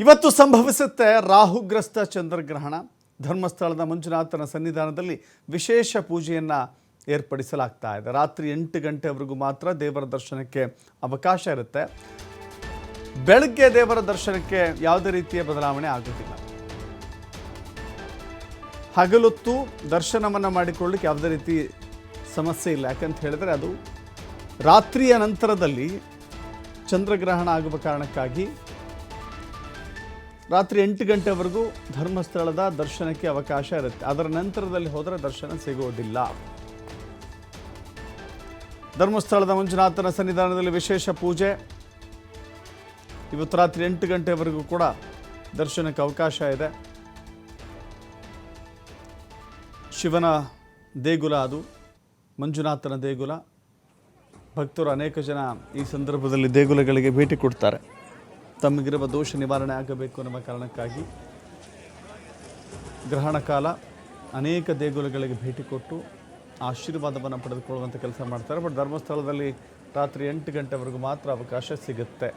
ಇವತ್ತು ಸಂಭವಿಸುತ್ತೆ ರಾಹುಗ್ರಸ್ತ ಚಂದ್ರಗ್ರಹಣ. ಧರ್ಮಸ್ಥಳದ ಮಂಜುನಾಥನ ಸನ್ನಿಧಾನದಲ್ಲಿ ವಿಶೇಷ ಪೂಜೆಯನ್ನು ಏರ್ಪಡಿಸಲಾಗ್ತಾ ಇದೆ. ರಾತ್ರಿ ಎಂಟು ಗಂಟೆವರೆಗೂ ಮಾತ್ರ ದೇವರ ದರ್ಶನಕ್ಕೆ ಅವಕಾಶ ಇರುತ್ತೆ. ಬೆಳಗ್ಗೆ ದೇವರ ದರ್ಶನಕ್ಕೆ ಯಾವುದೇ ರೀತಿಯ ಬದಲಾವಣೆ ಆಗೋದಿಲ್ಲ ಹಗಲೊತ್ತು ದರ್ಶನವನ್ನು ಮಾಡಿಕೊಳ್ಳಿಕ್ಕೆ ಯಾವುದೇ ರೀತಿ ಸಮಸ್ಯೆ ಇಲ್ಲ. ಯಾಕಂತ ಹೇಳಿದ್ರೆ ಅದು ರಾತ್ರಿಯ ನಂತರದಲ್ಲಿ ಚಂದ್ರಗ್ರಹಣ ಆಗುವ ಕಾರಣಕ್ಕಾಗಿ ರಾತ್ರಿ ಎಂಟು ಗಂಟೆವರೆಗೂ ಧರ್ಮಸ್ಥಳದ ದರ್ಶನಕ್ಕೆ ಅವಕಾಶ ಇರುತ್ತೆ. ಅದರ ನಂತರದಲ್ಲಿ ಹೋದರೆ ದರ್ಶನ ಸಿಗುವುದಿಲ್ಲ ಧರ್ಮಸ್ಥಳದ ಮಂಜುನಾಥನ ಸನ್ನಿಧಾನದಲ್ಲಿ ವಿಶೇಷ ಪೂಜೆ. ಇವತ್ತು ರಾತ್ರಿ ಎಂಟು ಗಂಟೆವರೆಗೂ ಕೂಡ ದರ್ಶನಕ್ಕೆ ಅವಕಾಶ ಇದೆ. ಶಿವನ ದೇಗುಲ ಅದು, ಮಂಜುನಾಥನ ದೇಗುಲ. ಭಕ್ತರು ಅನೇಕ ಜನ ಈ ಸಂದರ್ಭದಲ್ಲಿ ದೇಗುಲಗಳಿಗೆ ಭೇಟಿ ಕೊಡ್ತಾರೆ. ತಮಗಿರುವ ದೋಷ ನಿವಾರಣೆ ಆಗಬೇಕು ಅನ್ನುವ ಕಾರಣಕ್ಕಾಗಿ ಗ್ರಹಣ ಕಾಲ ಅನೇಕ ದೇಗುಲಗಳಿಗೆ ಭೇಟಿ ಕೊಟ್ಟು ಆಶೀರ್ವಾದವನ್ನು ಪಡೆದುಕೊಳ್ಳುವಂಥ ಕೆಲಸ ಮಾಡ್ತಾರೆ. ಬಟ್ ಧರ್ಮಸ್ಥಳದಲ್ಲಿ ರಾತ್ರಿ ಎಂಟು ಗಂಟೆವರೆಗೂ ಮಾತ್ರ ಅವಕಾಶ ಸಿಗುತ್ತೆ.